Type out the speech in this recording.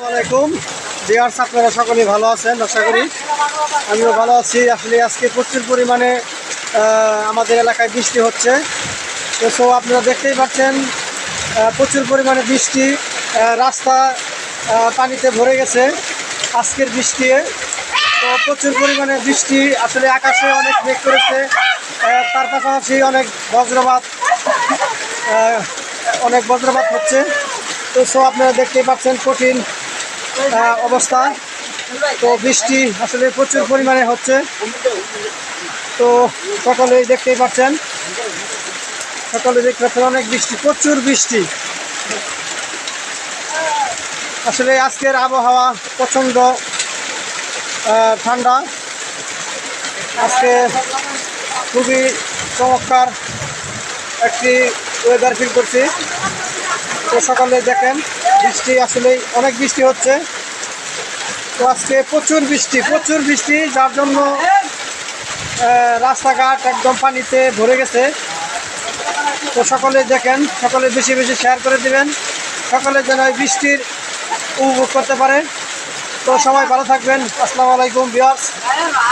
আসসালামাইকুম বিহার আপনারা সকলেই ভালো আছেন, আশা করি। আমিও ভালো আছি। আসলে আজকে প্রচুর পরিমাণে আমাদের এলাকায় বৃষ্টি হচ্ছে। তো সো আপনারা দেখতেই পাচ্ছেন প্রচুর পরিমাণে বৃষ্টি রাস্তা পানিতে ভরে গেছে আজকের বৃষ্টি। তো, প্রচুর পরিমাণে বৃষ্টি, আসলে আকাশে অনেক মেঘ করেছে তার পাশাপাশি অনেক বজ্রপাত অনেক বজ্রপাত হচ্ছে। তো সো আপনারা দেখতেই পাচ্ছেন কঠিন অবস্থা। তো বৃষ্টি আসলে প্রচুর পরিমাণে হচ্ছে। তো সকলেই দেখতেই পাচ্ছেন। সকলে দেখতে পাচ্ছেন অনেক বৃষ্টি, প্রচুর বৃষ্টি। আসলে আজকের আবহাওয়া প্রচণ্ড ঠান্ডা। আজকে খুবই চমৎকার একটি ওয়েদার ফিল করছি। তো সকালে দেখেন বৃষ্টি আসলেই অনেক বৃষ্টি হচ্ছে। তো আজকে প্রচুর বৃষ্টি প্রচুর বৃষ্টি, যার জন্য রাস্তাঘাট একদম পানিতে ভরে গেছে। তো সকলে দেখেন, সকলে বেশি বেশি শেয়ার করে দিবেন। সকলে যেন বৃষ্টির উপভোগ করতে পারে। তো সবাই ভালো থাকবেন। আসসালামু আলাইকুম বিয়ার্স